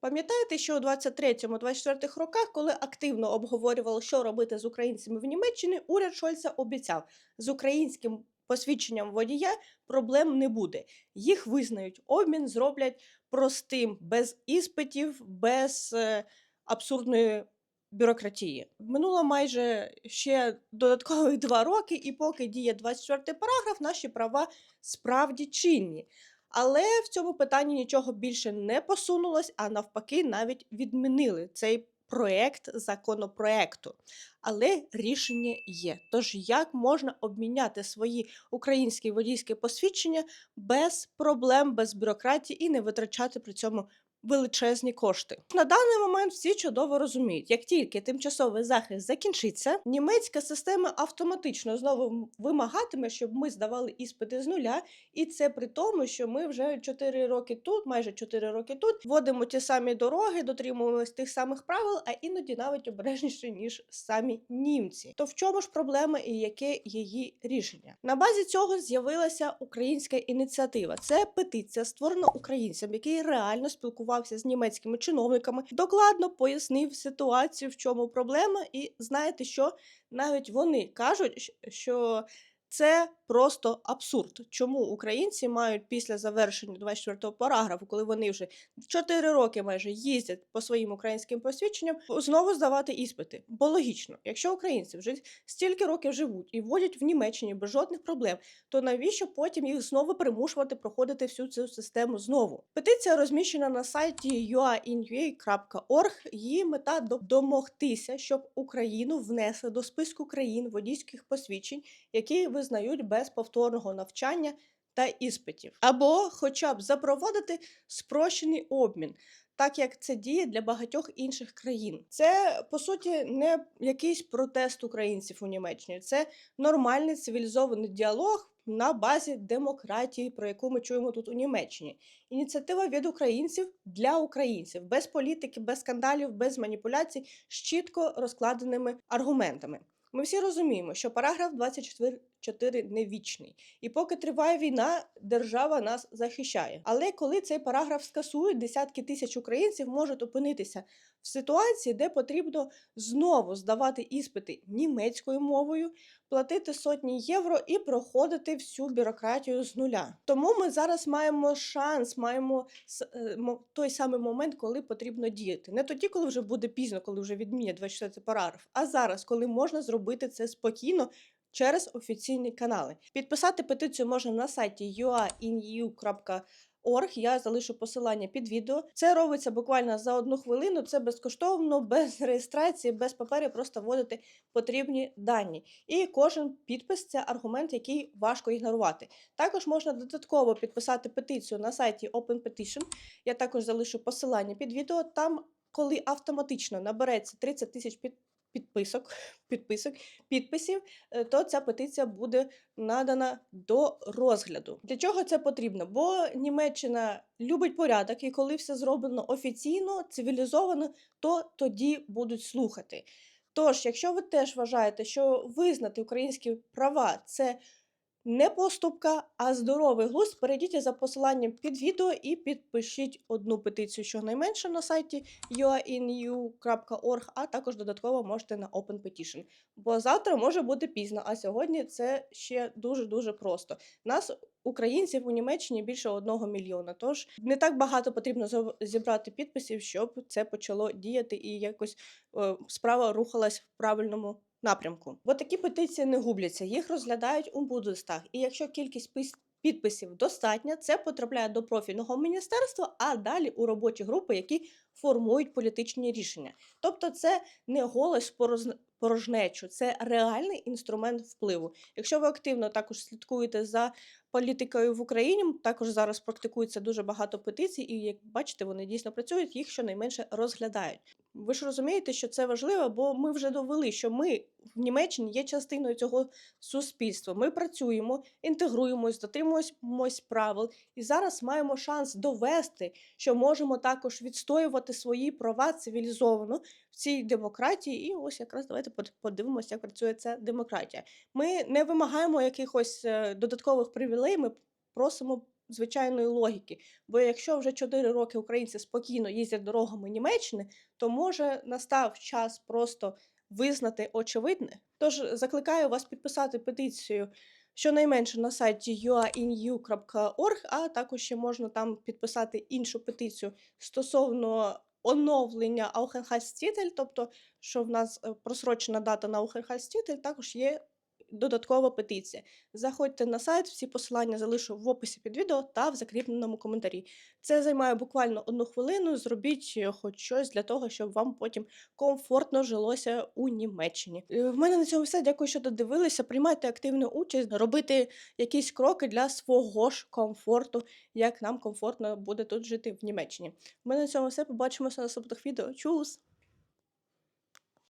Пам'ятаєте, що у 23-24 роках, коли активно обговорювали, що робити з українцями в Німеччині, уряд Шольца обіцяв, з українським посвідченням водія проблем не буде. Їх визнають, обмін зроблять простим, без іспитів, без е, абсурдної бюрократії. Минуло майже ще додаткових два роки, і поки діє 24 параграф, наші права справді чинні. Але в цьому питанні нічого більше не посунулось, а навпаки, навіть відмінили цей проект законопроекту. Але рішення є. Тож як можна обміняти свої українські водійські посвідчення без проблем, без бюрократії і не витрачати при цьому величезні кошти? На даний момент всі чудово розуміють, як тільки тимчасовий захист закінчиться, німецька система автоматично знову вимагатиме, щоб ми здавали іспити з нуля, і це при тому, що ми вже 4 роки тут, майже 4 роки тут, вводимо ті самі дороги, дотримуємось тих самих правил, а іноді навіть обережніше, ніж самі німці. То в чому ж проблема і яке її рішення? На базі цього з'явилася українська ініціатива. Це петиція, створена українцем, який реально спілкувався з німецькими чиновниками, докладно пояснив ситуацію, в чому проблема, і знаєте що? Навіть вони кажуть, що це просто абсурд. Чому українці мають після завершення 24-го параграфу, коли вони вже 4 роки майже їздять по своїм українським посвідченням, знову здавати іспити? Бо логічно, якщо українці вже стільки років живуть і вводять в Німеччині без жодних проблем, то навіщо потім їх знову примушувати проходити всю цю систему знову? Петиція розміщена на сайті uainua.org. Її мета до- домогтися, щоб Україну внесли до списку країн водійських посвідчень, які визнають без повторного навчання та іспитів, або хоча б запровадити спрощений обмін. Так як це діє для багатьох інших країн, це по суті не якийсь протест українців у Німеччині, це нормальний цивілізований діалог на базі демократії, про яку ми чуємо тут у Німеччині. Ініціатива від українців для українців, без політики, без скандалів, без маніпуляцій, з чітко розкладеними аргументами. Ми всі розуміємо, що параграф 24 не вічний, і поки триває війна, держава нас захищає. Але коли цей параграф скасують, десятки тисяч українців можуть опинитися ситуації, де потрібно знову здавати іспити німецькою мовою, платити сотні євро і проходити всю бюрократію з нуля. Тому ми зараз маємо шанс, маємо е, той самий момент, коли потрібно діяти. Не тоді, коли вже буде пізно, коли вже відмінять 24 параграф, а зараз, коли можна зробити це спокійно. Через офіційні канали. Підписати петицію можна на сайті uainu.org. Я залишу посилання під відео. Це робиться буквально за одну хвилину. Це безкоштовно, без реєстрації, без паперів, просто вводити потрібні дані. І кожен підпис це аргумент, який важко ігнорувати. Також можна додатково підписати петицію на сайті Open Petition. Я також залишу посилання під відео. Там, коли автоматично набереться 30 тисяч під. Підписок, підписок, підписів, е, то ця петиція буде надана до розгляду. Для чого це потрібно? Бо Німеччина любить порядок, і коли все зроблено офіційно, цивілізовано, то тоді будуть слухати. Тож, якщо ви теж вважаєте, що визнати українські права це не поступка, а здоровий глузд, перейдіть за посиланням під відео і підпишіть одну петицію щонайменше на сайті uainu.org, а також додатково можете на Open Petition. Бо завтра може бути пізно, а сьогодні це ще дуже-дуже просто. Нас, українців у Німеччині, більше одного мільйона. Тож не так багато потрібно зібрати підписів, щоб це почало діяти і якось е, справа рухалась в правильному напрямку. Бо такі петиції не губляться, їх розглядають у Бундестаг. І якщо кількість пис- підписів достатня, це потрапляє до профільного міністерства, а далі у робочі групи, які формують політичні рішення. Тобто, це не голос порожнечу, це реальний інструмент впливу. Якщо ви активно також слідкуєте за політикою в Україні, також зараз практикується дуже багато петицій, і як бачите, вони дійсно працюють, їх щонайменше розглядають. Ви ж розумієте, що це важливо, бо ми вже довели, що ми в Німеччині є частиною цього суспільства. Ми працюємо, інтегруємось, дотримуємось правил, і зараз маємо шанс довести, що можемо також відстоювати свої права цивілізовано в цій демократії. І ось якраз давайте подивимося, як працює ця демократія. Ми не вимагаємо якихось е, додаткових привілей, ми просимо звичайної логіки. Бо якщо вже 4 роки українці спокійно їздять дорогами Німеччини, то може настав час просто визнати очевидне. Тож закликаю вас підписати петицію щонайменше на сайті uainu.org, а також ще можна там підписати іншу петицію стосовно оновлення Aufenthaltstitel, тобто, що в нас е, просрочена дата на Aufenthaltstitel, також є додаткова петиція. Заходьте на сайт, всі посилання залишу в описі під відео та в закріпленому коментарі. Це займає буквально одну хвилину. Зробіть е, хоч щось для того, щоб вам потім комфортно жилося у Німеччині. Е, В мене на цьому все. Дякую, що додивилися. Приймайте активну участь, робити якісь кроки для свого ж комфорту, як нам комфортно буде тут жити в Німеччині. В мене на цьому все. Побачимося на наступних відео. Чус!